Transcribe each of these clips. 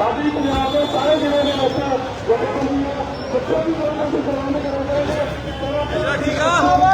ਆਦੀ ਪੰਜਾਬ ਦੇ ਸਾਰੇ ਜ਼ਿਲ੍ਹੇ ਦੇ ਲੋਕਾਂ ਜਥੇਬੰਦੀਆਂ ਬੱਚੇ ਵੀ ਲੋਕਾਂ ਨੂੰ ਸਲਾਮ ਕਰਾਂਗੇ। ਠੀਕ ਆ।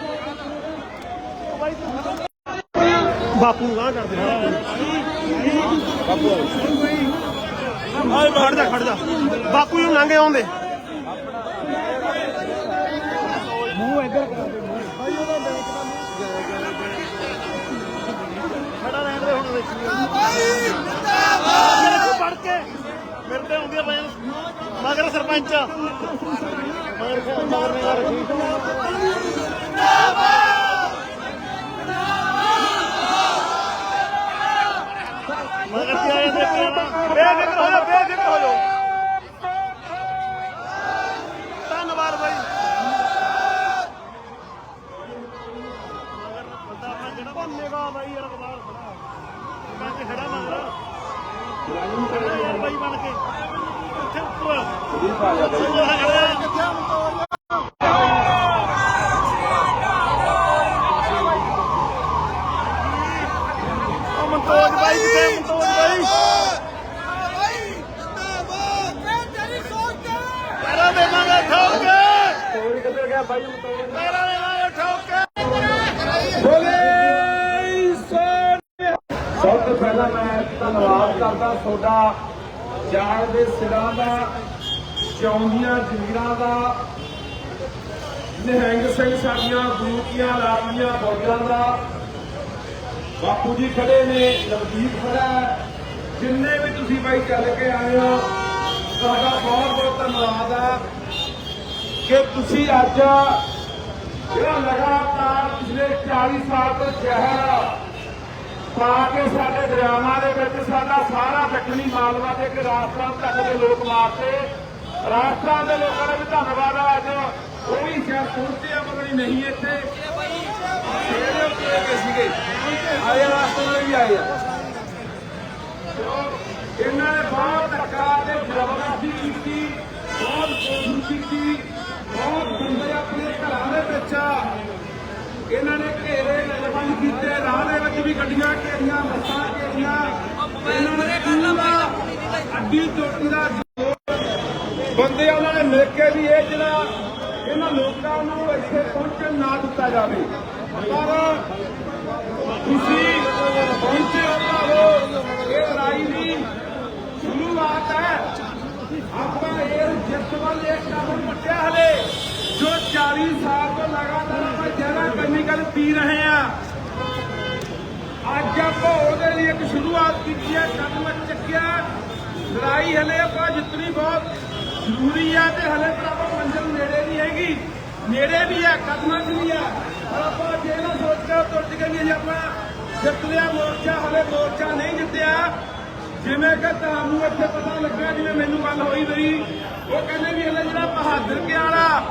ਬਾਪੂ ਨੂੰ ਗਾਂ ਕਰਦੇ ਬਾਪੂ। ਆਏ ਖੜ ਜਾ ਖੜ ਜਾ। ਬਾਪੂ ਨੂੰ ਲੰਘੇ ਆਉਂਦੇ। ਮੂੰਹ ਇੱਧਰ ਖੜਾ ਰਹਿਣ ਦੇ ਹੁਣ ਵੇਖੀ ਜਿੰਦਾਬਾਦ। ਪੜ ਕੇ ਮਿਲਦੇ ਹੁੰਦੀ ਆ ਬਈ ਮਗਰ ਸਰਪੰਚ। ਮਗਰ ਮਗਰ ਨਿਗਾਹ ਰੱਖੀ ਮਗਰ ਤੇ ਆਏ ਨੇ ਬੇਫਿਕਰ ਹੋ ਜਾ ਬੇਫਿਕਰ ਹੋ ਜਾ ਧੰਨਵਾਦ ਬਾਈ। ਮਗਰ ਬੰਦਾ ਆਪਣਾ ਜਿਹੜਾ ਬੰਨੇਗਾ ਬਾਈ ਯਾਰ ਬਾਹਰ ਖੜਾ ਮੈਂ ਕਿ ਖੜਾ ਮਗਰ ਬਾਈ ਬਣ ਕੇ ਉੱਥੇ ਉੱਪਰ ਉਹ ਮਨਤੋਜ ਬਾਈ ਕਿੱਥੇ ਮਨਤੋਜ ਬਾਈ ਪੈਰਾਂ ਦੇਵਾਂਗੇ ਠੋਕ ਕੇ ਗਿਆ ਬਾਈ ਬੋਲੇ ਸਭ ਤੋਂ ਪਹਿਲਾਂ ਮੈਂ ਧੰਨਵਾਦ ਕਰਦਾ ਤੁਹਾਡਾ ਜਾਣ ਦੇ ਸਿਰਾਂ ਦਾ ਚੌਂਦੀਆਂ ਜ਼ਮੀਰਾਂ ਦਾ ਨਿਹੰਗ ਸਿੰਘ ਸਾਡੀਆਂ ਗੁਰੂਕੀਆਂ ਲਾਲੀਆਂ ਫੌਜਾਂ ਦਾ। ਬਾਪੂ ਜੀ ਖੜੇ ਨੇ ਨਵਦੀਪ ਖੜਾ। ਜਿੰਨੇ ਵੀ ਤੁਸੀਂ ਬਾਈ ਚੱਲ ਕੇ ਆਏ ਹੋ ਤੁਹਾਡਾ ਬਹੁਤ ਬਹੁਤ ਧੰਨਵਾਦ ਹੈ। ਕਿ ਤੁਸੀਂ ਅੱਜ ਜਿਹੜਾ ਲਗਾਤਾਰ ਪਿਛਲੇ 40 ਸਾਲ ਤੋਂ ਜ਼ਹਿਰ ਪਾ ਕੇ ਸਾਡੇ ਦਰਿਆਵਾਂ ਦੇ ਵਿੱਚ ਸਾਡਾ ਸਾਰਾ ਦੱਖਣੀ ਮਾਲਵਾ ਤੇ ਇੱਕ ਰਾਜਸਥਾਨ ਤੱਕ ਦੇ ਲੋਕ ਮਾਰਤੇ। ਰਾਜਸਥਾਨ ਦੇ ਲੋਕਾਂ ਦਾ ਵੀ ਧੰਨਵਾਦ ਹੈ ਅੱਜ ਉਹ ਵੀ ਸ਼ਾਇਦ ਪਹੁੰਚੇ ਆ ਮਗਰ ਨਹੀਂ ਇੱਥੇ। ਸਵੇਰੇ ਉੱਤੇ ਸੀਗੇ। ਆਏ ਰਾਜਸਥਾਨ ਦੇ ਵੀ ਆਏ ਆ। ਇਹਨਾਂ ਨੇ ਬਹੁਤ ਧੱਕਾ ਤੇ ਜ਼ਬਰਦਸਤੀ ਕੀਤੀ, ਬਹੁਤ ਕੋਸ਼ਿਸ਼ ਕੀਤੀ ਬਹੁਤ ਬੰਦੇ ਆਪਣੇ ਘਰਾਂ ਦੇ ਵਿੱਚ ਇਹਨਾਂ ਨੇ ਘੇਰੇ ਨਜ਼ਰਬੰਦ ਕੀਤੇ, ਰਾਹ ਦੇ ਵਿੱਚ ਵੀ ਗੱਡੀਆਂ ਘੇਰੀਆਂ, ਬੱਸਾਂ ਘੇਰੀਆਂ। ਇਹਨਾਂ ਨੇ ਪੂਰਾ ਅੱਡੀ ਚੋਟੀ ਦਾ ਬੰਦੇ ਉਹਨਾਂ ਨੇ ਮਿਲ ਕੇ ਵੀ ਇਹ ਜਿਹੜਾ ਇਹਨਾਂ ਲੋਕਾਂ ਨੂੰ ਇੱਥੇ ਪਹੁੰਚਣ ਨਾ ਦਿੱਤਾ ਜਾਵੇ। ਪਰ ਤੁਸੀਂ ਪਹੁੰਚੇ ਹੋ ਭਾਵੋ, ਇਹ ਲੜਾਈ ਦੀ ਸ਼ੁਰੂਆਤ ਹੈ। ਆਪਾਂ ਇਹ ਜਿੱਤ ਵੱਲ ਇੱਕ ਕਦਮ ਵੱਟਿਆ ਹਲੇ। ਜੋ 40 ਸਾਲ ਤੋਂ ਲਗਾਤਾਰ ਆਪਾਂ ਜਰਾ ਕੈਮੀਕਲ ਪੀ ਰਹੇ ਆ ਅੱਜ ਆਪਾਂ ਉਹਦੇ ਲਈ ਇੱਕ ਸ਼ੁਰੂਆਤ ਕੀਤੀ ਹੈ ਕਦਮ ਚੱਕਿਆ। ਲੜਾਈ ਹਲੇ ਆਪਾਂ ਜਿੱਤਣੀ ਬਹੁਤ ਜ਼ਰੂਰੀ ਹੈ ਤੇ ਹਲੇ ਤਾਂ ਆਪਾਂ ਮੰਜ਼ਿਲ ਨੇੜੇ ਨਹੀਂ ਹੈਗੀ। ਨੇੜੇ ਵੀ ਹੈ ਕਦਮਾਂ 'ਚ ਵੀ ਹੈ ਪਰ ਆਪਾਂ ਜੇ ਨਾ ਸੋਚ ਕੇ ਤੁਰ ਕੇ ਵੀ ਆਪਾਂ ਜਿੱਤ ਲਿਆ ਮੋਰਚਾ, ਹਲੇ ਮੋਰਚਾ ਨਹੀਂ ਜਿੱਤਿਆ। ਜਿਵੇਂ ਕਿ ਤੁਹਾਨੂੰ ਇੱਥੇ ਪਤਾ ਲੱਗਿਆ ਜਿਵੇਂ ਮੈਨੂੰ ਗੱਲ ਹੋਈ ਬਈ ਉਹ ਕਹਿੰਦੇ ਵੀ ਹਲੇ ਜਿਹੜਾ ਬਹਾਦਰ ਕੇ ਵਾਲਾ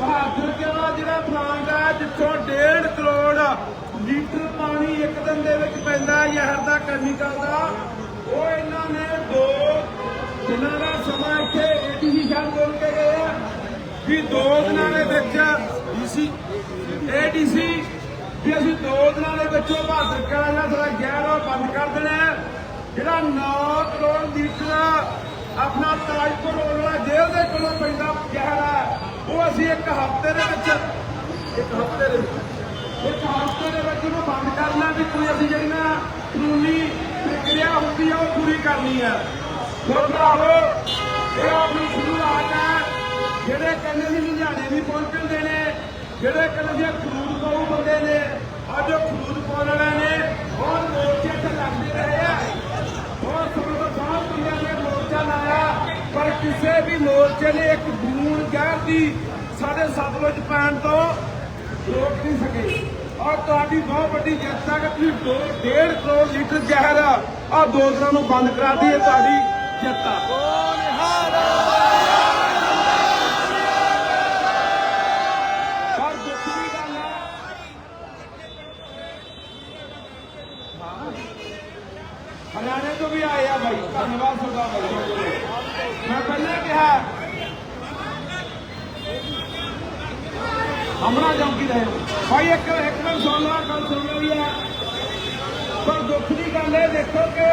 ਬਹਾਦਰ ਕੇ ਵਾਲਾ ਜਿਹੜਾ ਪਲਾਂਟ ਹੈ ਜਿੱਥੋਂ 1.5 ਕਰੋੜ ਲੀਟਰ ਪਾਣੀ ਇੱਕ ਦਿਨ ਦੇ ਵਿੱਚ ਪੈਂਦਾ ਜ਼ਹਿਰ ਦਾ ਕੈਮੀਕਲ ਦਾ। ਉਹ ਇਹਨਾਂ ਨੇ ਦੋ ਦਿਨਾਂ ਦਾ ਸਮਾਂ ਇੱਥੇ ਏਡੀਸੀ ਸਾਹਿਬ ਬੋਲ ਕੇ ਗਏ ਆ। ਵੀ ਦੋ ਦਿਨਾਂ ਦੇ ਵਿੱਚ ਡੀਸੀ, ਏਡੀਸੀ, ਵੀ ਅਸੀਂ ਦੋ ਦਿਨਾਂ ਦੇ ਵਿੱਚ ਉਹ ਬਹਾਦਰ ਕੇ ਵਾਲਾ ਜਿਹੜਾ ਜ਼ਹਿਰ ਉਹ ਬੰਦ ਕਰ ਦੇਣਾ ਜਿਹੜਾ ਜਿਹੜਾ 9 ਕਰੋੜ ਲੀਟਰ ਆਪਣਾ ਤਾਜਪੁਰ ਰੋਡ ਜੇਲ੍ਹ ਦੇ ਕੋਲੋਂ ਪੈਂਦਾ ਜ਼ਹਿਰ ਹੈ ਉਹ ਅਸੀਂ ਇੱਕ ਹਫ਼ਤੇ ਦੇ ਵਿੱਚ, ਇੱਕ ਹਫ਼ਤੇ ਦੇ ਵਿੱਚ ਇੱਕ ਹਫ਼ਤੇ ਦੇ ਵਿੱਚ ਉਹਨੂੰ ਬੰਦ ਕਰਨਾ ਵੀ ਕੋਈ ਅਸੀਂ ਜਿਹੜੀ ਨਾ ਕਾਨੂੰਨੀ ਪ੍ਰਕਿਰਿਆ ਹੁੰਦੀ ਆ ਉਹ ਪੂਰੀ ਕਰਨੀ ਹੈ ਸੋ ਭਰਾਵੋ, ਇਹ ਆਪਣੀ ਸ਼ੁਰੂਆਤ ਹੈ ਜਿਹੜੇ ਕਹਿੰਦੇ ਸੀ ਲੁਧਿਆਣੇ ਵੀ ਪਹੁੰਚਦੇ ਨੇ, ਜਿਹੜੇ ਕਹਿੰਦੇ ਸੀ ਖਰੂਦ ਪਾਉ ਬੰਦੇ ਨੇ, ਅੱਜ ਉਹ ਖਰੂਦ ਪਾਉਣ ਵਾਲੇ ਨੇ, ਬਹੁਤ ਮੋਰਚੇ ਤੇ ਲੱਗਦੇ ਰਹੇ ਆ। ਬਹੁਤ ਸਮੇਂ ਬਹੁਤ ਬੰਦਿਆਂ ਨੇ ਮੋਰਚਾ ਲਾਇਆ, ਪਰ ਕਿਸੇ ਵੀ ਮੋਰਚੇ ਨੇ ਇੱਕ ਬੂੰਦ ਜ਼ਹਿਰ ਦੀ ਸਾਡੇ ਸਤਲੁਜ ਪੈਣ ਤੋਂ ਰੋਕ ਨਹੀਂ ਸਕੇ। ਔਰ ਤੁਹਾਡੀ ਬਹੁਤ ਵੱਡੀ ਜਿੱਤ ਹੈ ਕਿ ਤੁਸੀਂ ਦੋ ਡੇਢ ਕਰੋੜ ਲੀਟਰ ਜ਼ਹਿਰ ਆ। ਦੋ ਦਿਨਾਂ ਨੂੰ ਬੰਦ ਕਰਾ ਦਈਏ ਤੁਹਾਡੀ ਜਿੱਤ ਆ। ਹਰਿਆਣੇ ਤੋਂ ਵੀ ਆਏ ਆ ਭਾਈ ਧੰਨਵਾਦ ਤੁਹਾਡਾ ਭਾਈ ਮੈਂ ਪਹਿਲਾਂ ਕਿਹਾ ਹਮਰਾ ਚੌਂਕੀ ਰਹੇ। ਭਾਈ, ਇੱਕ ਇੱਕ ਮਿੰਟ ਸੁਣ ਲਾ, ਗੱਲ ਸੁਣ ਲਈ ਹੈ ਪਰ ਦੁੱਖ ਦੀ ਗੱਲ ਇਹ, ਦੇਖੋ ਕਿ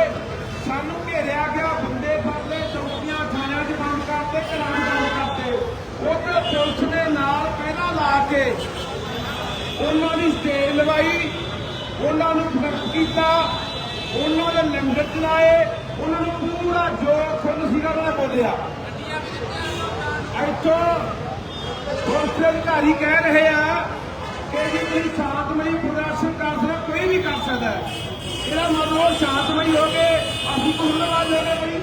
ਸਾਨੂੰ ਘੇਰਿਆ ਗਿਆ ਬੰਦੇ ਫੜਦੇ, ਚੌਕੀਆਂ ਥਾਣਿਆਂ 'ਚ ਬੰਦ ਕਰਤੇ ਘਰਾਂ ਬੰਦ ਕਰਤੇ ਉੱਧਰ ਪੁਲਿਸ ਨੇ ਨਾਲ ਪਹਿਲਾਂ ਲਾ ਕੇ ਉਹਨਾਂ ਦੀ ਸਟੇਜ ਲਵਾਈ, ਉਹਨਾਂ ਨੂੰ ਫ਼ਰਕ ਕੀਤਾ, ਉਹਨਾਂ ਦੇ ਲੰਗਰ ਚਲਾਏ, ਉਹਨਾਂ ਨੂੰ ਪੂਰਾ ਜੋ ਖੁਦ ਸੀਗਾ, ਉਹਨਾਂ ਬੋਲਿਆ। ਇੱਥੋਂ ਪੁਲਿਸ ਦੇ ਅਧਿਕਾਰੀ ਕਹਿ ਰਹੇ ਆ ਕਿ ਜੀ ਕੋਈ ਸ਼ਾਂਤਮਈ ਪ੍ਰਦਰਸ਼ਨ ਕਰ ਸਕਦਾ, ਕੋਈ ਵੀ ਕਰ ਸਕਦਾ ਹੈ। ਇਹਦਾ ਮਤਲਬ ਸ਼ਾਂਤਮਈ ਹੋ ਕੇ ਅਸੀਂ ਕੁੰਨਵਾਜ ਹੋ ਗਏ ਬਈ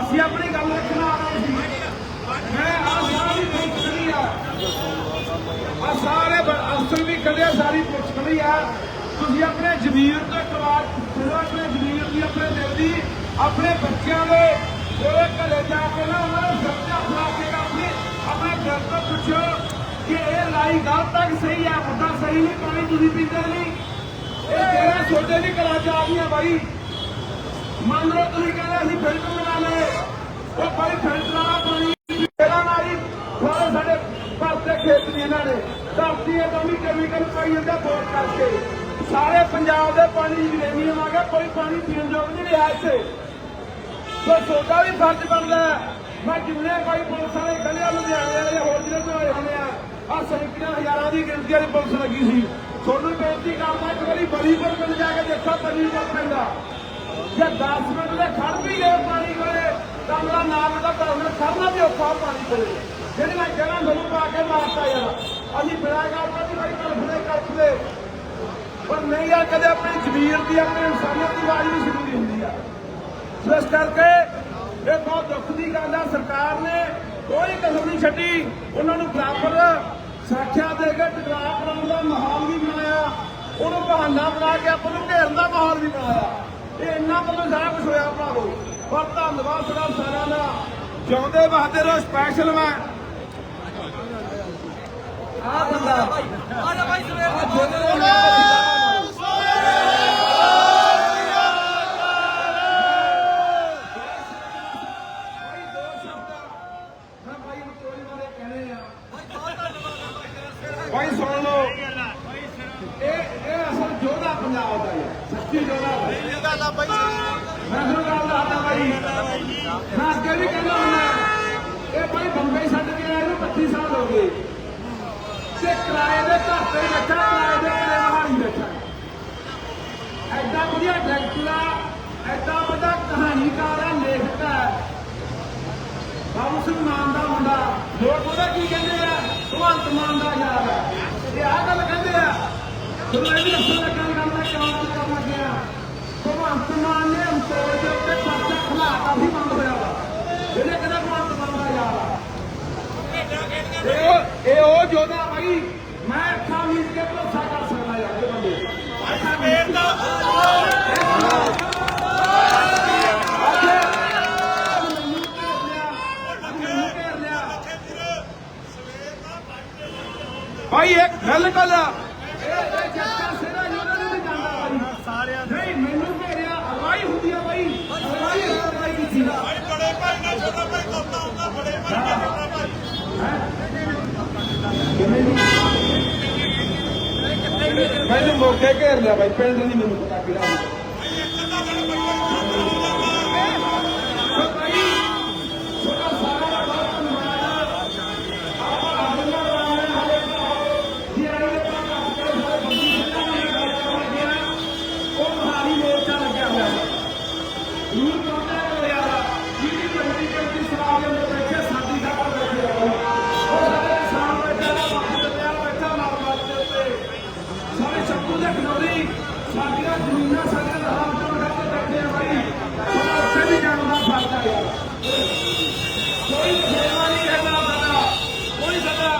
ਅਸੀਂ ਆਪਣੀ ਗੱਲ ਰੱਖਣ ਆ ਰਹੇ ਸੀ ਮੈਂ ਆ ਸਾਰੀ ਪੁਲਿਸ ਆ। ਆ ਸਾਰੇ ਬ- ਵੀ ਖੜੇ ਸਾਰੀ ਪੁੱਛਣੀ ਖੜੀ ਆ। ਤੁਸੀਂ ਆਪਣੇ ਜ਼ਮੀਰ ਤੋਂ ਕਵਾਰ ਸੁਣੋ ਆਪਣੇ ਜ਼ਮੀਰ ਦੀ, ਆਪਣੇ ਦਿਲ ਦੀ, ਆਪਣੇ ਬੱਚਿਆਂ ਦੇ ਉਹਦੇ ਘਰੇ ਜਾ ਕੇ ਨਾ ਉਹਨਾਂ ਨੂੰ ਸੱਚਾ ਖਵਾ ਇਹ ਲਾਈ ਤੱਕ ਸਹੀ ਹੈ ਮੁੱਦਾ ਸਹੀ ਨਹੀਂ ਪਾਣੀ ਤੁਸੀਂ ਪੀਂਦੇ ਨਹੀਂ। ਇਹ ਤੇਰਾ ਛੋਟੇ ਦੀ ਕਲਾ ਆ ਗਈਆਂ ਬਾਈ ਮੰਨ ਲਓ ਤੁਸੀਂ ਕਹਿੰਦੇ ਅਸੀਂ ਫਿਲਟਰ ਲਗਾ ਲਏ। ਉਹ ਭਾਈ ਫਿਲਟਰ ਵਾਲਾ ਪਾਣੀ ਤੇਰਾ ਨਾਲ ਸਾਰੇ ਸਾਡੇ ਭਰਤੇ ਖੇਤ ਨੇ ਇਹਨਾਂ ਨੇ। ਧਰਤੀ ਇਹ ਵੀ ਕੈਮੀਕਲ ਪਾਈ ਜਾਂਦਾ ਬੋਰ ਕਰਕੇ। ਸਾਰੇ ਪੰਜਾਬ ਦੇ ਪਾਣੀ ਦੀ ਯੂਰੇਨੀਅਮ ਆ ਗਿਆ ਕੋਈ ਪਾਣੀ ਪੀਣ ਯੋਗ ਨਹੀਂ ਰਿਹਾ ਇੱਥੇ। ਸੋ ਤੁਹਾਡਾ ਵੀ ਫਰਜ਼ ਬਣਦਾ ਮੈਂ ਜਿੰਨੇ ਕੋਈ ਪੁਲਿਸ ਵਾਲੇ ਖੜੇ ਆ ਲੁਧਿਆਣੇ ਵਾਲੇ ਜਾਂ ਹੋਰ ਜ਼ਿਲ੍ਹੇ ਤੋਂ ਆਏ ਹੋਣੇ ਆ ਆ ਸੈਂਕੜਿਆਂ ਦੀ ਗਿਣਤੀ ਵਾਲੀ ਪੁਲਿਸ ਲੱਗੀ ਸੀ। ਤੁਹਾਨੂੰ ਬੇਨਤੀ ਕਰਦਾ, ਇੱਕ ਵਾਰੀ ਬਰੀਪੁਰ ਪਿੰਡ ਜਾ ਕੇ ਦੇਖੋ ਬਰੀਪੁਰ ਪਿੰਡ ਜੇ 10 ਮਿੰਟ ਦੇ ਖੜ ਵੀ ਗਏ ਪਾਣੀ ਕੋਲੇ, ਤਾਂ ਮੇਰਾ ਨਾਮ ਦਾ ਕਰਨਾ ਖੜਨਾ ਵੀ ਔਖਾ ਪਾਣੀ ਕੋਲੇ। ਜਿਹੜੀ ਜਗ੍ਹਾ ਮੈਨੂੰ ਪਾ ਕੇ ਮਾਰਤਾ ਯਾਰ, ਅਸੀਂ ਬਿਨਾਂ ਗੱਲ ਤੋਂ ਵੀ ਕਲਫਦੇ ਕਲਫਦੇ ਪਰ ਨਹੀਂ ਆ ਕਦੇ ਆਪਣੀ ਜ਼ਮੀਰ ਦੀ, ਆਪਣੀ ਇਨਸਾਨੀਅਤ ਦੀ ਆਵਾਜ਼ ਵੀ ਜ਼ਰੂਰੀ ਹੁੰਦੀ ਆ ਸੋ ਇਸ ਕਰਕੇ ਇਹ ਬਹੁਤ ਦੁੱਖ ਦੀ ਗੱਲ ਆ। ਸਰਕਾਰ ਨੇ ਕੋਈ ਕਸਰ ਨਹੀਂ ਛੱਡੀ। ਉਹਨਾਂ ਨੂੰ ਬਰਾਬਰ ਸੁਰੱਖਿਆ ਦੇ ਕੇ ਟਕਰਾਅ ਕਰਾਉਣ ਦਾ ਮਾਹੌਲ ਵੀ ਬਣਾਇਆ। ਉਹਨੂੰ ਬਹਾਨਾ ਬਣਾ ਕੇ ਆਪਾਂ ਨੂੰ ਘੇਰਨ ਦਾ ਮਾਹੌਲ ਵੀ ਬਣਾਇਆ। ਇਹ ਇੰਨਾ ਵੱਲੋਂ ਸਾਰਾ ਕੁਝ ਹੋਇਆ ਭਰਾਵੋ। ਪਰ ਧੰਨਵਾਦ ਤੁਹਾਡਾ ਸਾਰਿਆਂ ਦਾ। ਜਿਉਂਦੇ ਵਾਸਤੇ ਰੋ ਸਪੈਸ਼ਲ ਮੈਂ। ਆ ਬੰਦਾ। ਆ ਜਾ ਭਾਈ ਮੈਂ ਭਾਈ ਨੂੰ ਚੋਰੀ ਬਾਰੇ ਕਹਿਣੇ ਆ ਭਾਈ ਸੁਣ ਲਓ ਇਹ ਇਹ ਅਸਲ ਜੋਧਾ ਪੰਜਾਬ ਦਾ ਹੈ ਸੱਚੀ ਜੋਧਾ ਹੈ ਇਹ ਗੱਲ ਆ ਬਾਈ ਮੈਂ ਤੁਹਾਨੂੰ ਗੱਲ ਦੱਸਦਾ ਭਾਈ ਮੈਂ ਅੱਗੇ ਵੀ ਕਹਿੰਦਾ ਹੁੰਦਾ ਇਹ ਭਾਈ ਬੰਬਈ ਛੱਡ ਕੇ ਆਏ ਨੂੰ 25 ਸਾਲ ਹੋ ਗਏ। ਤੇ ਕਿਰਾਏ ਦੇ ਘਰ ਤੇ ਹੀ ਬੈਠਾ ਕਿਰਾਏ ਦੇ ਘਰੇ ਮਹਾਲੀ ਬੈਠਾ। ਐਡਾ ਵਧੀਆ ਡਾਇਰੈਕਟਰ ਐਡਾ ਵੱਡਾ ਕਹਾਣੀਕਾਰ ਆ ਲੇਖਕ ਆ। ਬਾਬੂ ਸਿੰਘ ਮਾਨ ਦਾ ਮੁੰਡਾ। ਲੋਕ ਉਹਦਾ ਕੀ ਕਹਿੰਦੇ ਆ? ਭਗਵੰਤ ਮਾਨ ਦਾ ਯਾਰ ਆ। ਇਹ ਆ ਗੱਲ ਕਹਿੰਦੇ ਆ ਤੁਹਾਨੂੰ ਇਹ ਵੀ ਦੱਸਣ ਲੱਗਾ ਗੱਲ ਮੈਂ ਕਿਉਂ ਗੱਲ ਕਰਨ ਲੱਗਿਆ ਭਗਵੰਤ ਮਾਨ ਨੇ ਅੰਤੋੜ ਦੇ ਉੱਤੇ ਪਰਚਾ ਖਲਾਤਾ ਵੀ ਬੰਦ ਹੋਇਆ ਵਾ ਇਹਨੇ ਕਹਿੰਦਾ ਭਗਵੰਤ ਮਾਨ ਦਾ ਯਾਰ ਇਹ ਇਹ ਉਹ ਜੋਧਾ ਭਾਈ ਮੈਂ ਅੱਖਾਂ ਮੀਚ ਕੇ ਭਰੋਸਾ ਕਰ। ਸਕਦਾ ਯਾਰ ਇਹ ਬੰਦੇ ਅੱਖਾਂ ਮੀਚ ਕੇ ਭਾਈ ਇੱਕ ਬਿਲਕੁਲ ਇਹ ਇਹ ਜੱਟਾ ਸਿਰਾ ਜੋੜਾ ਨਹੀਂ ਜਾਂਦਾ ਭਾਈ ਸਾਰਿਆਂ ਨਹੀਂ ਮੈਨੂੰ ਘੇਰਿਆ ਅਗਵਾਈ ਹੁੰਦੀ ਆ ਭਾਈ ਅਗਵਾਈ ਅਗਵਾਈ ਕੀਤੀ ਆ ਬੜੇ ਭਾਈ ਨਾਲ ਛੋਟਾ ਭਾਈ ਕਰਦਾ ਹੁੰਦਾ ਬੜੇ ਭਾਈ ਨਾਲ ਛੋਟਾ ਭਾਈ ਮੈਨੂੰ ਮੌਕੇ ਘੇਰ ਲਿਆ ਭਾਈ ਪਿੰਡ ਨਹੀਂ ਮੈਨੂੰ ਪਤਾ ਕਿਹੜਾ ਭਾਈ ਇੱਕ ਤਾਂ ਬੜਾ ਭਾਈ ਸਾਡੀਆਂ ਜ਼ਮੀਨਾਂ ਸਾਡੇ ਰਾਮ ਤੋਂ ਰੱਬ ਬੈਠੇ ਆ ਬਾਈ ਸਾਨੂੰ ਉੱਥੇ ਵੀ ਜਾਣ ਦਾ ਫਰਜ਼ ਆ ਯਾਰ ਕੋਈ ਸੇਵਾ ਨਹੀਂ ਕਰਨਾ ਸਾਡਾ ਕੋਈ ਸਾਡਾ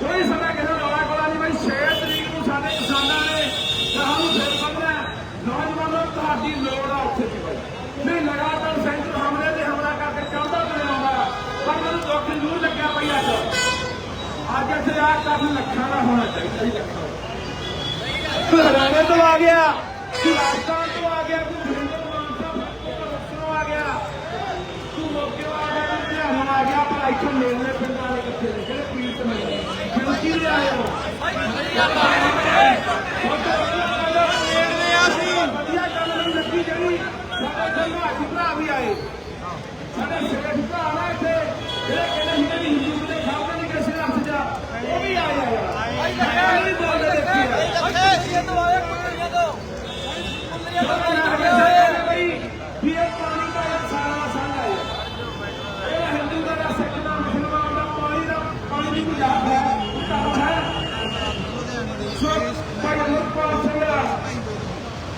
ਕੋਈ ਸਾਡਾ ਕਿਸੇ ਰੌਲਾ ਕੋਲਾ ਨਹੀਂ ਬਾਈ 6 ਤਰੀਕ ਨੂੰ ਸਾਡੇ ਕਿਸਾਨਾਂ ਨੇ ਗਾਹਾਂ ਨੂੰ ਫਿਰ ਬੰਨਣਾ ਨੌਜਵਾਨੋ ਤੁਹਾਡੀ ਲੋੜ ਆ ਉੱਥੇ ਦੀ ਬਾਈ ਨਹੀਂ ਲਗਾਤਾਰ ਸੈਂਟਰ ਹਮਲੇ ਤੇ ਹਮਲਾ ਕਰਕੇ ਚਾਹੁੰਦਾ ਤੇ ਆਉਂਦਾ ਪਰ ਮੈਨੂੰ ਦੁੱਖ ਜ਼ਰੂਰ ਲੱਗਿਆ ਬਈ ਅੱਜ ਅੱਜ ਇੱਥੇ ਆ ਕੰਮ ਲੱਖਾਂ ਦਾ ਹੋਣਾ ਚਾਹੀਦਾ ਜੀ ਲੱਖਾਂ ਹਰਿਆਣੇ ਤੋਂ ਆ ਗਿਆ। ਤੂੰ ਰਾਜਸਥਾਨ ਤੋਂ ਆ ਗਿਆ ਤੂੰ ਸੁਰਿੰਦਰ ਮਾਨ ਸਾਹਿਬ ਤੋਂ ਆ ਗਿਆ। ਤੂੰ ਮੋਕੇ ਆ ਗਿਆ ਲੁਧਿਆਣਾ ਆ ਗਿਆ ਪਰ ਇੱਥੇ ਮੇਲੇ ਪਿੰਡਾਂ ਵਾਲੇ ਕਿੱਥੇ ਨੇ ਜਿਹੜੇ ਪੀੜਤ ਨੇ। ਕਿਉਂ ਕੀ ਲਿਆ ਹੋ? ਵਧੀਆ ਗੱਲ ਨਹੀਂ ਲੱਗੀ ਜਿਹੜੀ ਸਾਡੇ ਸੰਘਾਜੀ ਭਰਾ ਵੀ ਆਏ। ਸਾਡੇ ਸੇਠ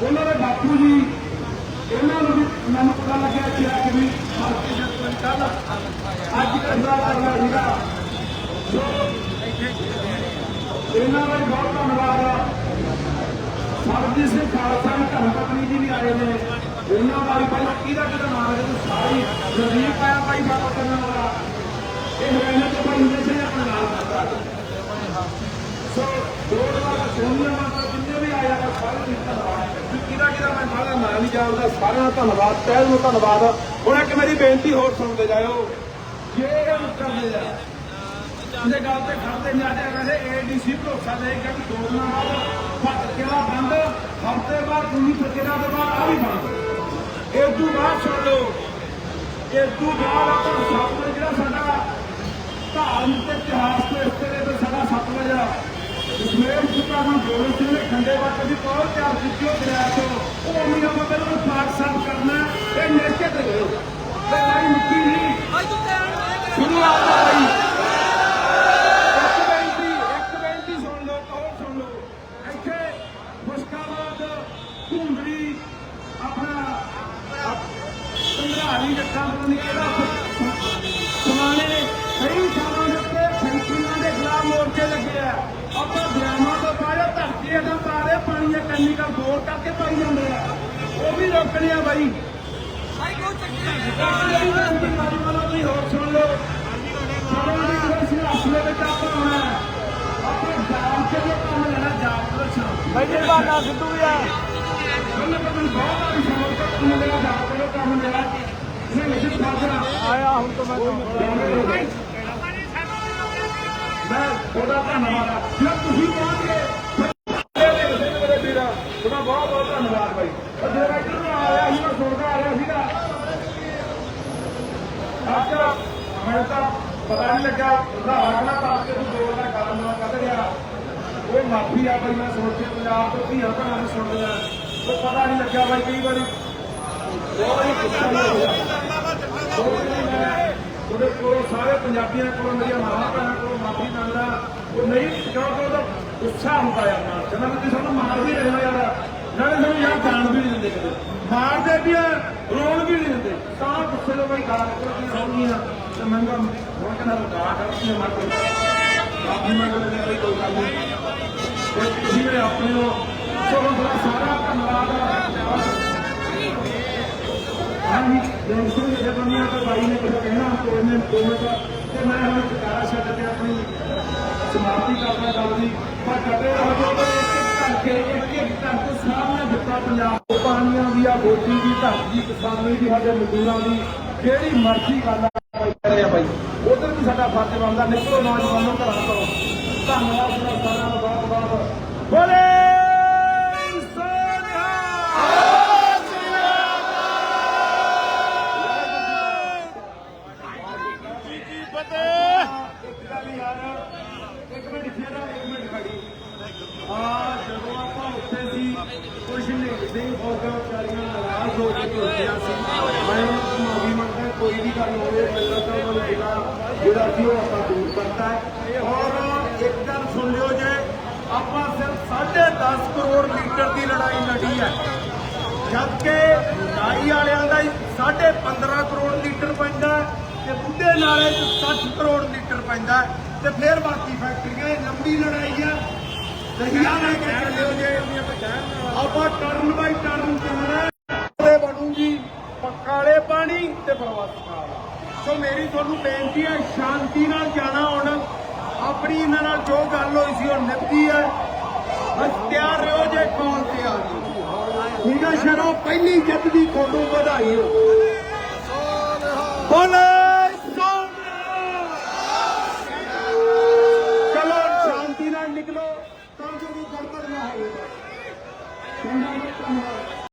ਉਹਨਾਂ ਦੇ ਬਾਪੂ ਜੀ, ਇਹਨਾਂ ਨੂੰ ਵੀ ਮੈਨੂੰ ਪਤਾ ਲੱਗਿਆ ਕਿ ਆ ਕਿ ਵੀ ਭਾਰਤੀ ਜਨਤਾ ਪਾਰਟੀ ਕੱਲ ਅੱਜ ਕਰਦਾ ਕਰਨਾ ਸੀਗਾ ਸੋ ਇਹਨਾਂ ਦਾ ਬਹੁਤ ਧੰਨਵਾਦ ਆ। ਸਰਬਜੀਤ ਸਿੰਘ ਖਾਲਸਾ ਦੇ ਧਰਮ ਪਤਨੀ ਜੀ ਵੀ ਆਏ ਨੇ। ਉਹਨਾਂ ਦਾ ਵੀ ਪਹਿਲਾਂ ਕਿਹਦਾ ਕਿਹਦਾ ਨਾਮ ਹੈ ਜਦੋਂ ਸਾਰੀ ਰਜੀਵ ਆਇਆ ਭਾਈ ਬਾਬਾ ਕਰਨ ਵਾਲਾ। ਇਹ ਹਰਿਆਣਾ ਤੋਂ ਭਾਈ ਹੁੰਦੇ ਸੀ, ਆਪਣੇ ਨਾਲ ਕਰਦਾ। ਸੋ, ਦੋ ਵਾਰ ਸੋਨੀਆ ਮਾਤਾ ਜਿੰਨੇ ਵੀ ਆਇਆ ਤਾਂ ਸਾਰੇ ਧੰਨਵਾਦ। ਵੀ ਕਿਹਦਾ ਮੈਂ ਸਾਰਾ ਨਾਂ ਨਹੀਂ ਜਾਣਦਾ, ਸਾਰਿਆਂ ਦਾ ਧੰਨਵਾਦ ਤਹਿ ਨੂੰ ਧੰਨਵਾਦ। ਹੁਣ ਇੱਕ ਮੇਰੀ ਬੇਨਤੀ ਹੋਰ ਸੁਣਦੇ ਜਾਇਓ। ਜੇ ਇਹ ਕਰਦੇ ਜਾ ਉਹਦੇ ਗੱਲ ਤੇ ਖੜਦੇ ਨਹੀਂ ਆਦੇ ਕਹਿੰਦੇ ਏਡੀਸੀ ਭਰੋਸਾ ਦੇਗਾ ਕਿ ਦੋ ਦਿਨਾਂ ਬਾਅਦ ਕਿਲਾ ਬੰਦ, ਹਫ਼ਤੇ ਬਾਅਦ ਦੂਜੀ ਫਕੀਰਾਂ ਦੇ ਬਾਅਦ ਆ ਵੀ ਬੰਦ। ਇਹ ਤੋਂ ਬਾਅਦ ਸੁਣ ਲਓ ਇਹ ਤੋਂ ਬਾਅਦ ਆਪਾਂ ਸਤਲੁਜ ਜਿਹੜਾ ਸਾਡਾ ਧਾਰਮਿਕ ਇਤਿਹਾਸ ਦੇ ਉੱਤੇ ਤੇ ਸਾਡਾ ਸਤਲੁਜ ਜਸਮੇਰ ਸੁੱਕਾ ਨੂੰ ਸਿੰਘ ਨੇ ਖੰਡੇ ਵੱਟ ਦੀ ਬਹੁਤ ਤਿਆਰ ਕੀਤੀ ਉਹ ਦਰਿਆ ਤੋਂ। ਉਹ ਅਮੀ ਆਪਾਂ ਪਹਿਲਾਂ ਪਾਕ ਸਾਫ਼ ਕਰਨਾ ਇਹ ਨੇਕੇ ਤੇ ਗਏ। ਤੇ ਨਹੀਂ ਮਿੱਟੀ ਨਹੀਂ। ਸ਼ੁਰੂਆਤ ਆ ਰਹੀ ਇਹਦਾ ਪਾ ਰਹੇ ਪਾਣੀ ਦੇ ਕੈਮੀਕਲ ਬੋਰ ਕਰਕੇ ਪਾਈ ਜਾਂਦੇ ਆ। ਉਹ ਵੀ ਰੋਕਣੇ ਆ ਬਾਈ। ਤੁਸੀਂ ਹੋਰ ਸੁਣ ਲਓ। ਦੀ ਦੇ ਵਿੱਚ ਆਪਾਂ ਆਉਣਾ ਹੈ। ਆਪਣੇ ਜਾਮ ਕੇ ਜੋ ਕੰਮ ਲੈਣਾ ਜਾਮ ਪ੍ਰਦਰਸ਼ਨ ਬਾਈ ਜੀ ਬਾਨਾ ਸਿੱਧੂ ਵੀ ਆ। ਉਹਨੇ ਪਤਾ ਨਹੀਂ ਬਹੁਤ ਆ ਵਿਸ਼ਾਲ ਤੱਕ ਕੰਮ ਲੈਣਾ ਜਾਮ ਕੇ ਜੋ ਕੰਮ ਲੈਣਾ ਇਹਨੇ ਲਿਖਿਤ ਸਾਜਣਾ ਆਇਆ ਹੁਣ ਤੋਂ ਮੈਂ ਮੈਂ ਤੁਹਾਡਾ ਧੰਨਵਾਦ ਜੇ ਤੁਸੀਂ ਪਹੁੰਚ ਬਹੁਤ ਬਹੁਤ ਧੰਨਵਾਦ ਬਾਈ। ਉਹ ਜਿਹੜਾ ਇੱਧਰ ਨੂੰ ਆਇਆ ਸੀ ਮੈਂ ਸੁਣਦਾ ਆ ਰਿਹਾ ਸੀਗਾ। ਅੱਜ ਮੈਨੂੰ ਤਾਂ ਪਤਾ ਨਹੀਂ ਲੱਗਾ ਉਹਦਾ ਹਰਨਾ ਪਾ ਕੇ ਤੂੰ ਬੋਲ ਦਾ ਕਾਰਨ ਨਾ ਕੱਢ ਗਿਆ ਉਹ ਮਾਫੀ ਆ ਬਾਈ, ਮੈਂ ਸੁਣ ਕੇ ਪੰਜਾਬ ਤੋਂ ਧੀਆਂ ਭੈਣਾਂ ਨੂੰ ਸੁਣ ਲਿਆ ਉਹ ਪਤਾ ਨਹੀਂ ਲੱਗਿਆ ਬਾਈ, ਕਈ ਵਾਰੀ ਬਹੁਤ ਹੀ ਗੁੱਸਾ ਨਹੀਂ ਹੋਇਆ ਉਹਦੇ ਕੋਲ ਸਾਰੇ ਪੰਜਾਬੀਆਂ ਕੋਲ, ਮੇਰੀਆਂ ਮਾਵਾਂ ਭੈਣਾਂ ਕੋਲ ਮਾਫੀ ਮੰਗਦਾ। ਉਹ ਨਹੀਂ ਕਿਉਂਕਿ ਉਹਦਾ ਗੁੱਸਾ ਹੁੰਦਾ ਆ ਨਾਲ। ਕਹਿੰਦਾ ਵੀ ਤੁਸੀਂ ਸਾਨੂੰ ਮਾਰ ਵੀ ਰਹੇ ਹੋ ਯਾਰ ਨਾਲੇ ਸਾਨੂੰ ਯਾਰ ਜਾਣ ਵੀ ਨਹੀਂ ਦਿੰਦੇ ਕਦੇ ਮਾਰਦੇ ਵੀ ਆ, ਰੋਣ ਵੀ ਨਹੀਂ ਦਿੰਦੇ। ਤਾਂ ਗੁੱਸੇ ਤੋਂ ਬਈ ਗਾਲ ਕੱਢਦੀ ਰੋਣੀਆਂ ਤੇ ਮੰਗਾ ਹੁਣ ਕਹਿੰਦਾ ਗਾਲ ਕੱਢਦੀ ਮਾਰ ਕੇ ਮਾਫੀ ਮੰਗ ਲੈਂਦੇ ਬਈ ਕੋਈ ਗੱਲ ਨਹੀਂ। ਤੇ ਤੁਸੀਂ ਮੇਰੇ ਆਪਣੇ ਹੋ ਸੋ ਤੁਹਾਡਾ ਸਾਰਾ ਧੰਨਵਾਦ ਹਾਂਜੀ ਜਨਸਨ ਦੇ ਬੰਦਿਆਂ ਤੋਂ ਬਾਈ ਨੇ ਕੁਝ ਕਹਿਣਾ ਕੋਈ ਨੇ ਦੋ ਮਿੰਟ ਤੇ ਮੈਂ ਹੁਣ ਟਿਕਾਰਾ ਛੱਡ ਕੇ ਆਪਣੀ ਸਮਾਪਤੀ ਕਰਨਾ ਗੱਲ ਦੀ। ਪਰ ਕਦੇ ਰਹੋ ਜੋ ਇੱਕ ਇੱਕ ਇੱਕ ਇੱਕ ਕਰਕੇ ਸਾਹਮਣੇ ਪੰਜਾਬ ਪਾਣੀਆਂ ਦੀ ਆ, ਗੋਦੀ ਦੀ, ਧਰਤੀ ਕਿਸਾਨੀ ਦੀ, ਸਾਡੇ ਮਜ਼ਦੂਰਾਂ ਦੀ, ਜਿਹੜੀ ਮਰਜ਼ੀ ਗੱਲ ਕਰ ਰਿਹਾ ਆ ਬਾਈ ਉਧਰ ਵੀ ਸਾਡਾ ਫਰਜ਼ ਬਣਦਾ, ਨਿਕਲੋ ਨੌਜਵਾਨੋ ਘਰਾਂ ਤੋਂ। ਧੰਨਵਾਦ ਸਾਰਿਆਂ ਦਾ ਬਹੁਤ ਬਹੁਤ ਬੋਲੇ ਸੋਨਿਹਾ ਜੀ ਕੀ ਫਤਿਹ ਇੱਕ ਗੱਲ ਯਾਰ ਇੱਕ ਮਿੰਟ ਫੇਰ ਇੱਕ ਮਿੰਟ ਖੜੀ ਆ ਜਦੋਂ ਆਪਾਂ ਉੱਥੇ ਸੀ ਕੁਝ ਨਹੀਂ ਸਿੰਘ ਹੋ ਵਿਚਾਰੀਆਂ ਨਾਰਾਜ਼ ਹੋ ਕੇ ਉੱਠਿਆ ਸੀ ਮੈਂ ਉਹਨਾਂ ਨੂੰ ਮਾਫੀ ਮੰਗਦਾ ਕੋਈ ਵੀ ਗੱਲ ਹੋਵੇ ਮੇਰਾ ਤਾਂ ਉਹਨਾਂ ਨੂੰ ਜਿਹੜਾ ਜਿਹੜਾ ਸੀ ਉਹ ਆਪਾਂ ਦੂਰ ਕਰਤਾ ਹੈ ਔਰ ਇੱਕ ਗੱਲ ਸੁਣ ਲਿਓ ਜੇ ਆਪਾਂ ਸਿਰਫ 10.5 ਕਰੋੜ ਲੀਟਰ ਦੀ ਲੜਾਈ ਲੜੀ ਹੈ ਜਦ ਕਿ ਨਾਈ ਵਾਲਿਆਂ ਦਾ 15.5 ਕਰੋੜ ਲੀਟਰ ਪੈਂਦਾ ਤੇ ਬੁੱਢੇ ਨਾਲੇ 'ਚ 60 ਕਰੋੜ ਲੀਟਰ ਪੈਂਦਾ ਤੇ ਫਿਰ ਬਾਕੀ ਫੈਕਟਰੀਆਂ ਇਹ ਲੰਬੀ ਲੜਾਈ ਹੈ ਦਹੀਆ ਲੈ ਕੇ ਚੱਲਿਓ ਜੇ ਆਪਾਂ ਟਰਨ ਬਾਈ ਟਰਨ ਚੱਲਣਾ ਤੇ ਬਣੂਗੀ ਪੱਕਾਲੇ ਪਾਣੀ ਤੇ ਪ੍ਰਵਾਸੀ ਸੋ ਮੇਰੀ ਤੁਹਾਨੂੰ ਬੇਨਤੀ ਹੈ, ਸ਼ਾਂਤੀ ਨਾਲ ਜਾਣਾ ਹੁਣ। ਆਪਣੀ ਇਹਨਾਂ ਨਾਲ ਜੋ ਗੱਲ ਹੋਈ ਸੀ, ਉਹ ਨਿਭਦੀ ਹੈ। ਬਸ ਤਿਆਰ ਰਹੋ ਜੇ ਕੌਣ ਤੇ ਆ ਠੀਕ ਹੈ, ਸ਼ਰੋ, ਪਹਿਲੀ ਜਿੱਤ ਦੀ ਤੁਹਾਨੂੰ ਵਧਾਈ ਹੋ। ਬੋਲੇ। 공감했던 것